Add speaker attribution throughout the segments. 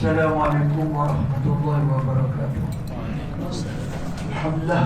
Speaker 1: السلام عليكم ورحمة الله وبركاته. الحمد لله.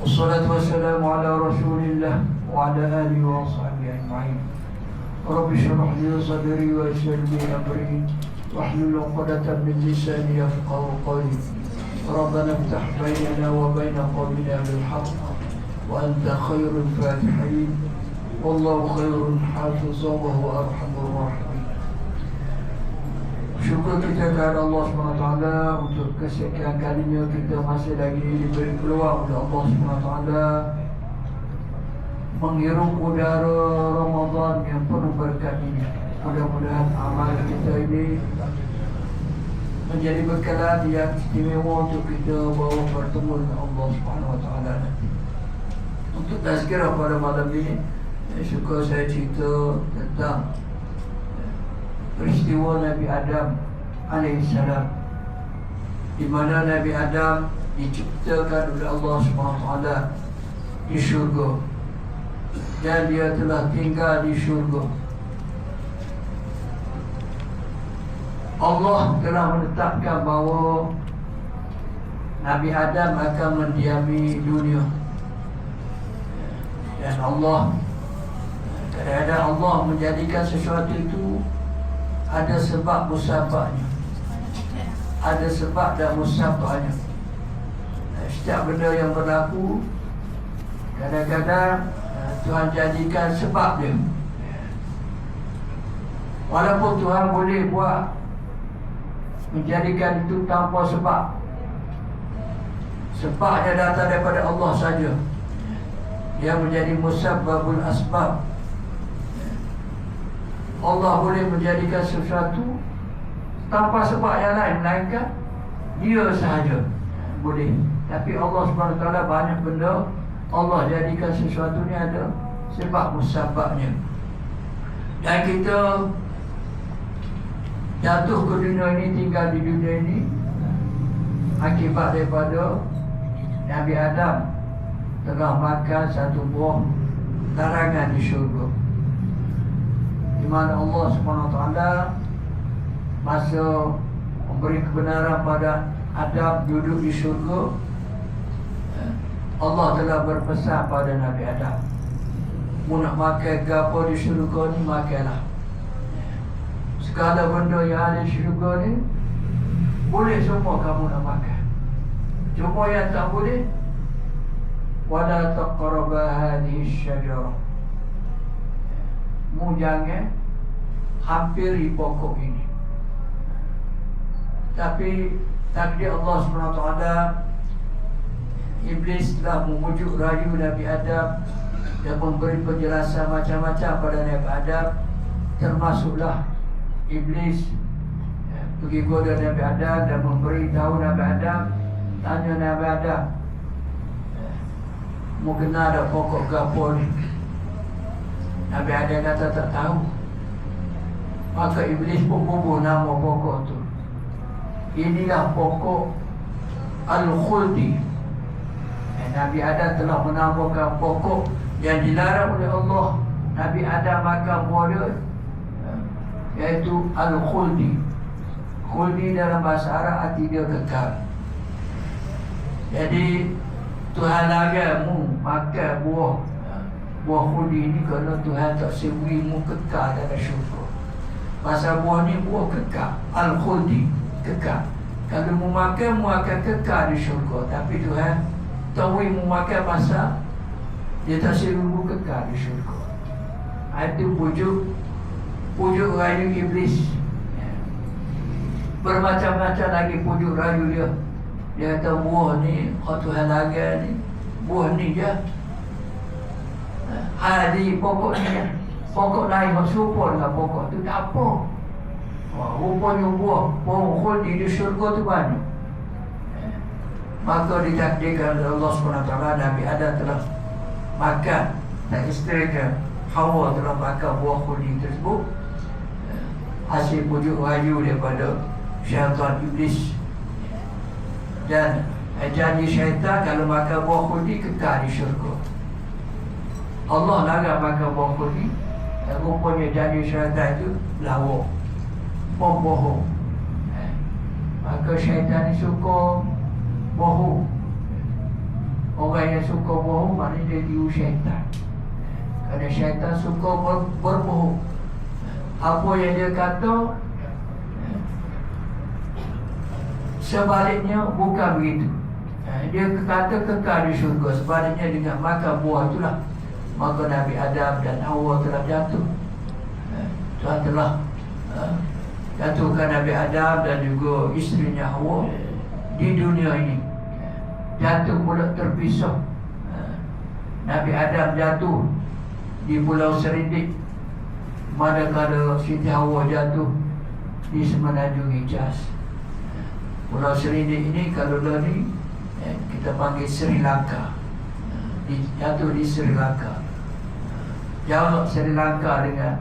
Speaker 1: والصلاة والسلام على رسول الله وعلى آله وصحبه أجمعين. رب اشرح لي صدري ويسر لي أمري. واحلل عقدة من لساني يفقه قولي. ربنا افتح بيننا وبين قومنا بالحق وأنت خير الفاتحين. والله خير حافظا وهو أرحم الراحمين. Syukur kita kepada Allah SWT untuk kesekian kalinya kita masih lagi diberi peluang oleh Allah SWT menghirup udara Ramadan yang penuh berkat ini. Mudah-mudahan amal kita ini menjadi bekalan yang istimewa untuk kita bawa bertemu dengan Allah SWT nanti. Untuk tazkirah pada malam ini, syukur saya cerita tentang peristiwa Nabi Adam alaihissalam di mana Nabi Adam diciptakan oleh Allah SWT di syurga. Dan dia telah tinggal di syurga. Allah telah menetapkan bahawa Nabi Adam akan mendiami dunia. Dan Allah kadang-kadang Allah menjadikan sesuatu itu ada sebab musabaknya. Ada sebab dan musabaknya. Setiap benda yang berlaku kadang-kadang eh, Tuhan jadikan sebab dia. Walaupun Tuhan boleh buat menjadikan itu tanpa sebab. Sebabnya datang daripada Allah saja. Dia menjadi musabbabul asbab Allah boleh menjadikan sesuatu tanpa sebab yang lain melainkan dia sahaja boleh. Tapi Allah SWT banyak benda Allah jadikan sesuatu ni ada sebab musababnya. Dan kita jatuh ke dunia ini tinggal di dunia ini akibat daripada Nabi Adam telah makan satu buah larangan di syurga di mana Allah SWT masa memberi kebenaran pada Adam duduk di syurga Allah telah berpesan pada Nabi Adam Mu nak makan ke apa di syurga ni makanlah. Segala benda yang ada di syurga ni Boleh semua kamu nak makan. Cuma yang tak boleh Wala taqraba hadhihi syajarah Mu jangan hampiri pokok ini. Tapi takdir Allah SWT Iblis telah memujuk rayu Nabi Adam Dan memberi penjelasan macam-macam pada Nabi Adam. Termasuklah Iblis ya, Pergi goda Nabi Adam dan memberi tahu Nabi Adam Tanya Nabi Adam ya, Mu kenal ada pokok gapo ni Nabi Adam kata tak tahu. Maka Iblis pun bubuh nama pokok tu. Inilah pokok Al-Khuldi. Eh, Nabi Adam telah menambahkan pokok Yang dilarang oleh Allah. Nabi Adam makan buah Iaitu Al-Khuldi. Khuldi dalam bahasa Arab arti dia kekal. Jadi Tuhan larangmu makan buah Buah khuldi ini kerana Tuhan tak sebuimu kekal dalam syurga. Pasal buah ni buah kekal. Al-Khuldi kekal. Kalau mu makan, mu akan kekal di syurga. Tapi Tuhan tahu mu makan masa Dia tak seluruh kekal di syurga. Itu pujuk Pujuk rayu iblis. Ya. Bermacam-macam lagi pujuk rayu dia. Dia kata buah ni Kalau Tuhan laga ni Buah ni je Hadi pokok ni Pokok lain Serupa dengan pokok tu. Tak apa. Wah, rupanya buah pohon khuldi di syurga tu banyak. Maka ditakdirkan oleh Allah SWT Nabi Adam telah makan dan isteri dia Hawa telah makan buah khuldi tersebut. Hasil pujuk rayu daripada syaitan iblis. Dan janji syaitan kalau makan buah khuldi kekal di syurga Allah larang makan buah khuldi Dan rupanya janji syaitan itu lawak pembohong. Eh, Maka syaitan ni suka bohong. Orang yang suka bohong maknanya dia diu syaitan. Kerana syaitan suka ber, berbohong. Apa yang dia kata eh, Sebaliknya bukan begitu Eh, Dia kata kekal di syurga Sebaliknya dengan makan buah itulah Maka Nabi Adam dan Hawa telah jatuh. Eh, Tuhan telah eh, Jatuhkan Nabi Adam dan juga isterinya Hawa Di dunia ini. Jatuh pula terpisah. Eh, Nabi Adam jatuh Di Pulau Serindik Manakala Siti Hawa jatuh Di Semenanjung Hijaz Pulau Serindik ini kalau lari kita panggil Sri Lanka. Jatuh di Sri Lanka. Jauh Sri Lanka dengan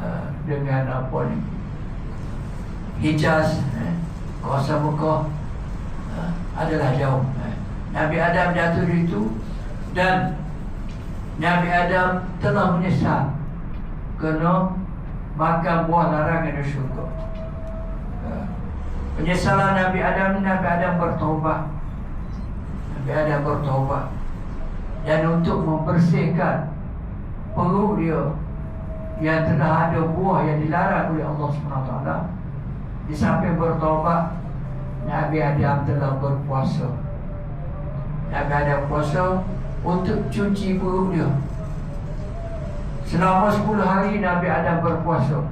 Speaker 1: eh, dengan apa ni? Hijaz, eh, kuasa Mekah eh, adalah jauh. Eh. Nabi Adam jatuh di itu dan Nabi Adam telah menyesal kerana makan buah larangan di syurga. Eh, Penyesalan Nabi Adam Nabi Adam bertobat Nabi Adam bertobat Dan untuk membersihkan Perut dia Yang telah ada buah yang dilarang oleh Allah SWT Di samping bertobat Nabi Adam telah berpuasa. Nabi Adam puasa Untuk cuci perut dia. Selama 10 hari Nabi Adam berpuasa.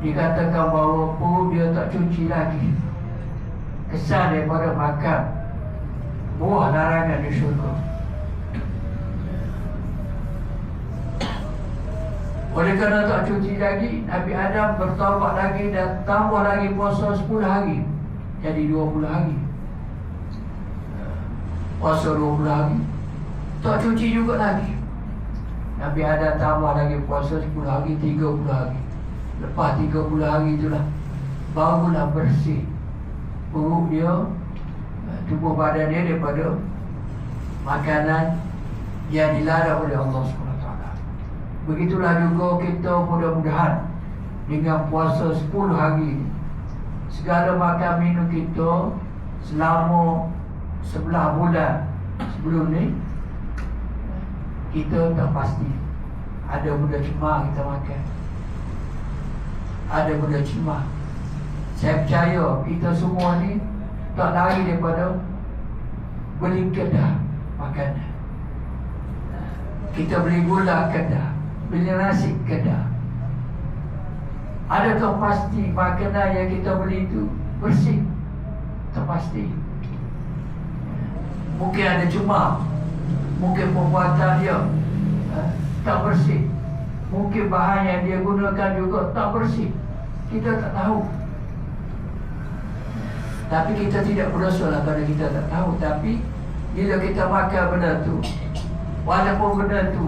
Speaker 1: Dikatakan bahawa perut dia tak cuci lagi. Kesan daripada makan. Buah larangan di syurga oleh kerana tak cuci lagi Nabi Adam bertaubat lagi dan tambah lagi puasa 10 hari. Jadi 20 hari. Puasa 20 hari. Tak cuci juga lagi. Nabi Adam tambah lagi puasa 10 hari 30 hari. Lepas 30 hari itulah Barulah bersih. Perut dia eh, Tubuh badan dia daripada Makanan Yang dilarang oleh Allah SWT Begitulah juga kita mudah-mudahan Dengan puasa 10 hari Segala makan minum kita Selama Sebelah bulan Sebelum ni Kita tak pasti Ada benda cemar kita makan ada benda cemah. Saya percaya kita semua ni tak lari daripada beli kedah makanan. Kita beli gula kedah, beli nasi kedah. Adakah pasti makanan yang kita beli itu bersih? Tak pasti. Mungkin ada cuma Mungkin pembuatan dia eh, tak bersih Mungkin bahan yang dia gunakan juga tak bersih Kita tak tahu Tapi kita tidak berdosa lah pada kita tak tahu Tapi bila kita makan benda tu Walaupun benda tu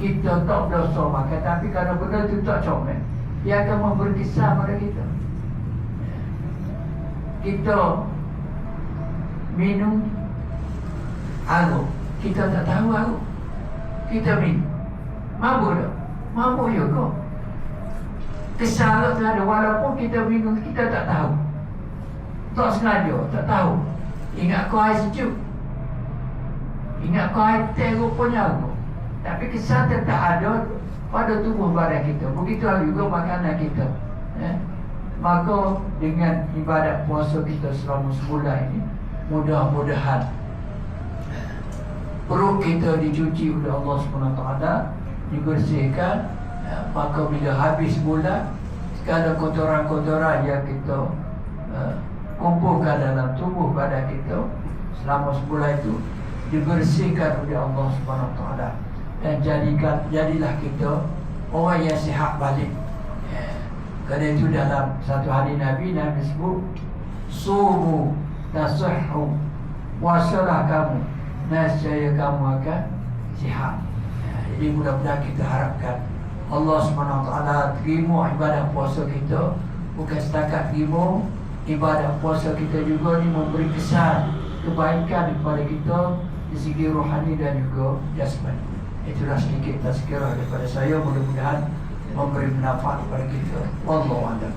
Speaker 1: Kita tak berdosa makan Tapi kalau benda tu tak comel Dia akan memberi kisah pada kita. Kita Minum Aruk Kita tak tahu aruk Kita minum Mabuk tak? Mabuk juga Kesalah tu ada. Walaupun kita bingung Kita tak tahu. Tak sengaja Tak tahu. Ingat kau air sejuk. Ingat kau air teh rupanya aku Tapi kesal tetap ada Pada tubuh badan kita. Begitu juga makanan kita. Eh? Maka dengan ibadat puasa kita selama sebulan ini Mudah-mudahan Perut kita dicuci oleh Allah SWT dibersihkan. Ya, maka bila habis bulan segala kotoran-kotoran yang kita uh, kumpulkan dalam tubuh badan kita selama sebulan itu dibersihkan oleh Allah Subhanahu taala dan jadikan jadilah kita orang yang sihat balik. Ya. kerana itu dalam satu hari Nabi Nabi sebut sumu tasahhu wasalah kamu nascaya kamu akan sihat. Jadi mudah-mudahan kita harapkan Allah SWT terima ibadah puasa kita Bukan setakat terima Ibadah puasa kita juga ni memberi kesan Kebaikan kepada kita Di segi rohani dan juga jasmani Itulah sedikit tazkirah daripada saya Mudah-mudahan memberi manfaat kepada kita. Wallahualam